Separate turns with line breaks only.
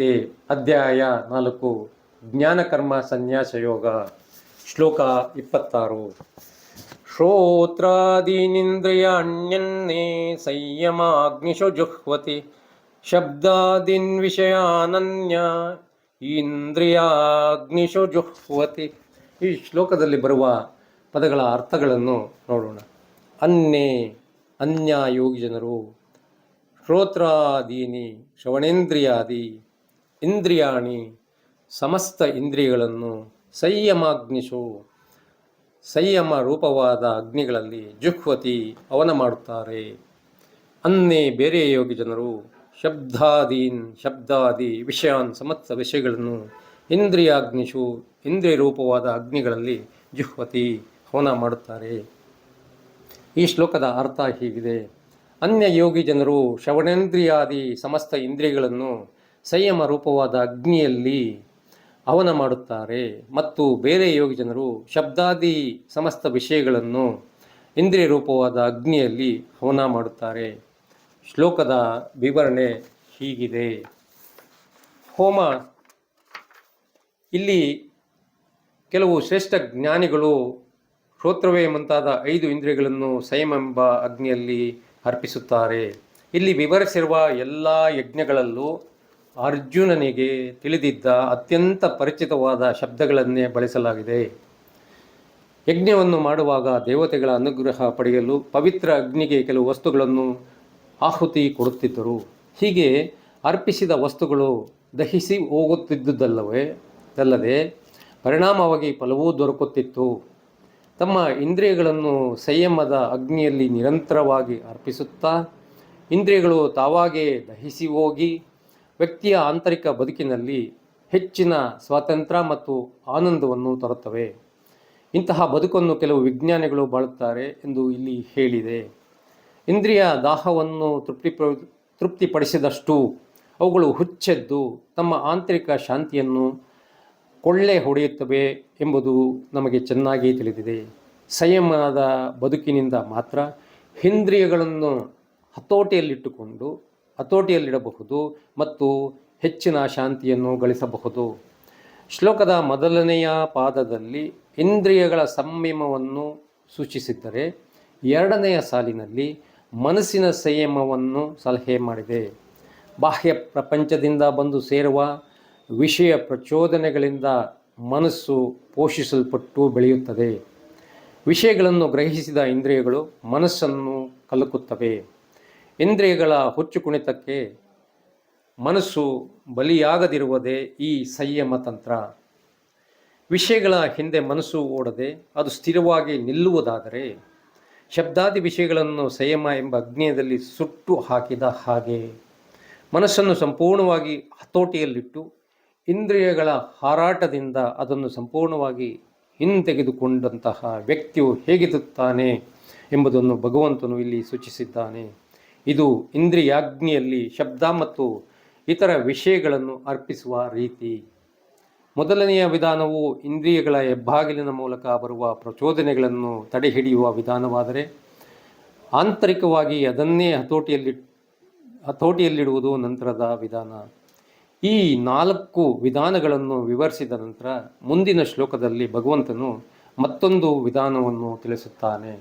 ಭಗವದ್ಗೀತೆ ಅಧ್ಯಾಯ ನಾಲ್ಕು, ಜ್ಞಾನಕರ್ಮ ಸನ್ಯಾಸ ಯೋಗ ಶ್ಲೋಕ ಇಪ್ಪತ್ತಾರು. ಶ್ರೋತ್ರಾದೀನಿಂದ್ರಿಯಾಣ್ಯನ್ನೇ ಸಂಯಮಾಗ್ನಿಶು ಜುಹ್ವತಿ ಶಬ್ದಾದೀನ್ ವಿಷಯಾನನ್ಯ ಇಂದ್ರಿಯಾಗ್ನಿಶು ಜುಹ್ವತಿ ಈ ಶ್ಲೋಕದಲ್ಲಿ ಬರುವ ಪದಗಳ ಅರ್ಥಗಳನ್ನು ನೋಡೋಣ. ಅನ್ನೇ ಅನ್ಯ ಯೋಗಿ ಜನರು ಶ್ರೋತ್ರಾದೀನಿ, ಶ್ರವಣೇಂದ್ರಿಯಾದಿ ಇಂದ್ರಿಯಾಣಿ ಸಮಸ್ತ ಇಂದ್ರಿಯಗಳನ್ನು ಸಂಯಮಾಗ್ನಿಶು, ಸಂಯಮ ರೂಪವಾದ ಅಗ್ನಿಗಳಲ್ಲಿ ಜುಹ್ವತಿ ಅವನ ಮಾಡುತ್ತಾರೆ. ಅನ್ನೇ ಬೇರೆ ಯೋಗಿ ಜನರು ಶಬ್ದಾದೀನ್, ಶಬ್ದಾದಿ ವಿಷಯಾನ್ ಸಮಸ್ತ ವಿಷಯಗಳನ್ನು ಇಂದ್ರಿಯಾಗ್ನಿಷು ಇಂದ್ರಿಯ ರೂಪವಾದ ಅಗ್ನಿಗಳಲ್ಲಿ ಜುಹ್ವತಿ ಹವನ ಮಾಡುತ್ತಾರೆ. ಈ ಶ್ಲೋಕದ ಅರ್ಥ ಹೀಗಿದೆ. ಅನ್ಯ ಯೋಗಿ ಜನರು ಶ್ರವಣೇಂದ್ರಿಯಾದಿ ಸಮಸ್ತ ಇಂದ್ರಿಯಗಳನ್ನು ಸಂಯಮ ರೂಪವಾದ ಅಗ್ನಿಯಲ್ಲಿ ಅವನ ಮಾಡುತ್ತಾರೆ. ಮತ್ತು ಬೇರೆ ಯೋಗಿ ಜನರು ಶಬ್ದಾದಿ ಸಮಸ್ತ ವಿಷಯಗಳನ್ನು ಇಂದ್ರಿಯ ರೂಪವಾದ ಅಗ್ನಿಯಲ್ಲಿ ಹವನ ಮಾಡುತ್ತಾರೆ. ಶ್ಲೋಕದ ವಿವರಣೆ ಹೀಗಿದೆ. ಹೋಮ. ಇಲ್ಲಿ ಕೆಲವು ಶ್ರೇಷ್ಠ ಜ್ಞಾನಿಗಳು ಶ್ರೋತ್ರವೇ ಮುಂತಾದ ಐದು ಇಂದ್ರಿಯಗಳನ್ನು ಸಂಯಮ ಎಂಬ ಅಗ್ನಿಯಲ್ಲಿ ಅರ್ಪಿಸುತ್ತಾರೆ. ಇಲ್ಲಿ ವಿವರಿಸಿರುವ ಎಲ್ಲ ಯಜ್ಞಗಳಲ್ಲೂ ಅರ್ಜುನನಿಗೆ ತಿಳಿದಿದ್ದ ಅತ್ಯಂತ ಪರಿಚಿತವಾದ ಶಬ್ದಗಳನ್ನೇ ಬಳಸಲಾಗಿದೆ. ಯಜ್ಞವನ್ನು ಮಾಡುವಾಗ ದೇವತೆಗಳ ಅನುಗ್ರಹ ಪಡೆಯಲು ಪವಿತ್ರ ಅಗ್ನಿಗೆ ಕೆಲವು ವಸ್ತುಗಳನ್ನು ಆಹುತಿ ಕೊಡುತ್ತಿದ್ದರು. ಹೀಗೆ ಅರ್ಪಿಸಿದ ವಸ್ತುಗಳು ದಹಿಸಿ ಹೋಗುತ್ತಿದ್ದುದಲ್ಲವೇ? ಅಲ್ಲದೆ ಪರಿಣಾಮವಾಗಿ ಫಲವೂ ದೊರಕುತ್ತಿತ್ತು. ತಮ್ಮ ಇಂದ್ರಿಯಗಳನ್ನು ಸಂಯಮದ ಅಗ್ನಿಯಲ್ಲಿ ನಿರಂತರವಾಗಿ ಅರ್ಪಿಸುತ್ತಾ, ಇಂದ್ರಿಯಗಳು ತಾವಾಗೇ ದಹಿಸಿ ಹೋಗಿ ವ್ಯಕ್ತಿಯ ಆಂತರಿಕ ಬದುಕಿನಲ್ಲಿ ಹೆಚ್ಚಿನ ಸ್ವಾತಂತ್ರ್ಯ ಮತ್ತು ಆನಂದವನ್ನು ತರುತ್ತವೆ. ಇಂತಹ ಬದುಕನ್ನು ಕೆಲವು ವಿಜ್ಞಾನಿಗಳು ಬಾಳುತ್ತಾರೆ ಎಂದು ಇಲ್ಲಿ ಹೇಳಿದೆ. ಇಂದ್ರಿಯ ದಾಹವನ್ನು ತೃಪ್ತಿ ತೃಪ್ತಿಪಡಿಸಿದಷ್ಟು ಅವುಗಳು ಹುಚ್ಚೆದ್ದು ತಮ್ಮ ಆಂತರಿಕ ಶಾಂತಿಯನ್ನು ಕೊಳ್ಳೆ ಹೊಡೆಯುತ್ತವೆ ಎಂಬುದು ನಮಗೆ ಚೆನ್ನಾಗಿ ತಿಳಿದಿದೆ. ಸಂಯಮದ ಬದುಕಿನಿಂದ ಮಾತ್ರ ಇಂದ್ರಿಯಗಳನ್ನು ಹತೋಟಿಯಲ್ಲಿಟ್ಟುಕೊಂಡು ಹತೋಟಿಯಲ್ಲಿಡಬಹುದು ಮತ್ತು ಹೆಚ್ಚಿನ ಶಾಂತಿಯನ್ನು ಗಳಿಸಬಹುದು. ಶ್ಲೋಕದ ಮೊದಲನೆಯ ಪಾದದಲ್ಲಿ ಇಂದ್ರಿಯಗಳ ಸಂಯಮವನ್ನು ಸೂಚಿಸಿದ್ದರೆ ಎರಡನೆಯ ಸಾಲಿನಲ್ಲಿ ಮನಸ್ಸಿನ ಸಂಯಮವನ್ನು ಸಲಹೆ ಮಾಡಿದೆ. ಬಾಹ್ಯ ಪ್ರಪಂಚದಿಂದ ಬಂದು ಸೇರುವ ವಿಷಯ ಪ್ರಚೋದನೆಗಳಿಂದ ಮನಸ್ಸು ಪೋಷಿಸಲ್ಪಟ್ಟು ಬೆಳೆಯುತ್ತದೆ. ವಿಷಯಗಳನ್ನು ಗ್ರಹಿಸಿದ ಇಂದ್ರಿಯಗಳು ಮನಸ್ಸನ್ನು ಕಲಕುತ್ತವೆ. ಇಂದ್ರಿಯಗಳ ಹುಚ್ಚು ಕುಣಿತಕ್ಕೆ ಮನಸ್ಸು ಬಲಿಯಾಗದಿರುವುದೇ ಈ ಸಂಯಮ ತಂತ್ರ. ವಿಷಯಗಳ ಹಿಂದೆ ಮನಸ್ಸು ಓಡದೆ ಅದು ಸ್ಥಿರವಾಗಿ ನಿಲ್ಲುವುದಾದರೆ ಶಬ್ದಾದಿ ವಿಷಯಗಳನ್ನು ಸಂಯಮ ಎಂಬ ಅಗ್ನಿಯದಲ್ಲಿ ಸುಟ್ಟು ಹಾಕಿದ ಹಾಗೆ ಮನಸ್ಸನ್ನು ಸಂಪೂರ್ಣವಾಗಿ ಹತೋಟಿಯಲ್ಲಿಟ್ಟು ಇಂದ್ರಿಯಗಳ ಹಾರಾಟದಿಂದ ಅದನ್ನು ಸಂಪೂರ್ಣವಾಗಿ ಹಿಂತೆಗೆದುಕೊಂಡಂತಹ ವ್ಯಕ್ತಿಯು ಹೇಗಿರುತ್ತಾನೆ ಎಂಬುದನ್ನು ಭಗವಂತನು ಇಲ್ಲಿ ಸೂಚಿಸಿದ್ದಾನೆ. ಇದು ಇಂದ್ರಿಯಾಗ್ನಿಯಲ್ಲಿ ಶಬ್ದ ಮತ್ತು ಇತರ ವಿಷಯಗಳನ್ನು ಅರ್ಪಿಸುವ ರೀತಿ. ಮೊದಲನೆಯ ವಿಧಾನವು ಇಂದ್ರಿಯಗಳ ಹೆಬ್ಬಾಗಿಲಿನ ಮೂಲಕ ಬರುವ ಪ್ರಚೋದನೆಗಳನ್ನು ತಡೆಹಿಡಿಯುವ ವಿಧಾನವಾದರೆ, ಆಂತರಿಕವಾಗಿ ಅದನ್ನೇ ಹತೋಟಿಯಲ್ಲಿ, ಹತೋಟಿಯಲ್ಲಿಡುವುದು ನಂತರದ ವಿಧಾನ. ಈ ನಾಲ್ಕು ವಿಧಾನಗಳನ್ನು ವಿವರಿಸಿದ ನಂತರ ಮುಂದಿನ ಶ್ಲೋಕದಲ್ಲಿ ಭಗವಂತನು ಮತ್ತೊಂದು ವಿಧಾನವನ್ನು ತಿಳಿಸುತ್ತಾನೆ.